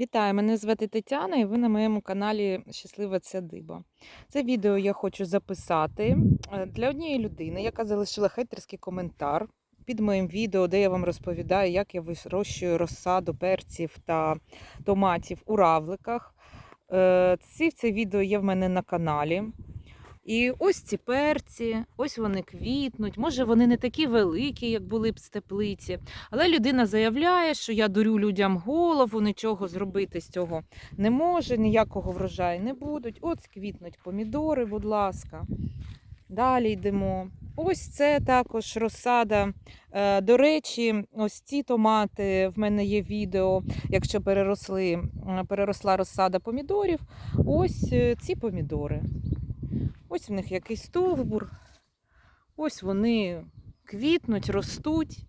Вітаю, мене звати Тетяна, і ви на моєму каналі Щаслива ця диба. Це відео я хочу записати е, для однієї людини, яка залишила хейтерський коментар під моїм відео, де я вам розповідаю, як я вирощую розсаду перців та томатів у равликах. Е, Ці це відео є в мене на каналі. І ось ці перці, ось вони квітнуть. Може, вони не такі великі, як були б з теплиці. Але людина заявляє, що я дурю людям голову, нічого зробити з цього не може, ніякого врожаю не будуть. От квітнуть помідори, будь ласка. Далі йдемо. Ось це також розсада. Е, До речі, ось ці томати в мене є відео, якщо переросли, переросла розсада помідорів. Ось е, ці помідори. Ось в них якийсь стовбур. Ось вони квітнуть, ростуть.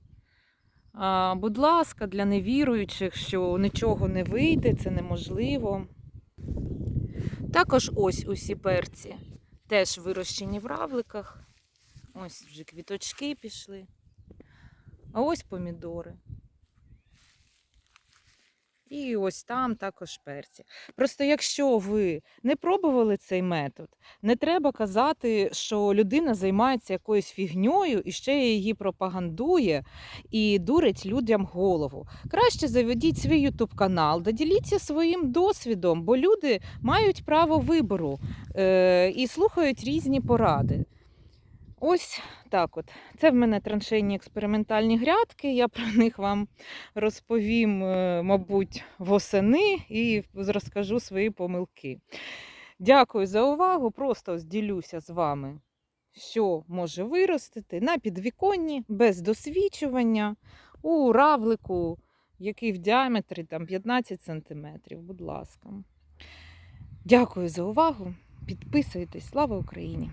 А, будь ласка, для невіруючих, що нічого не вийде, це неможливо. Також ось усі перці теж вирощені в равликах. Ось вже квіточки пішли. А ось помідори. І ось там також перці. Просто якщо ви не пробували цей метод, не треба казати, що людина займається якоюсь фігньою і ще її пропагандує і дурить людям голову. Краще заведіть свій ютуб канал, да діліться своїм досвідом, бо люди мають право вибору е- і слухають різні поради. Ось так от. Це в мене траншейні експериментальні грядки. Я про них вам розповім, е, мабуть, восени і розкажу свої помилки. Дякую за увагу. Просто ділюся з вами, що може виростити на підвіконні без досвідчування у равлику, який в діаметрі там 15 см. Будь ласка. Дякую за увагу. Підписуйтесь. Слава Україні!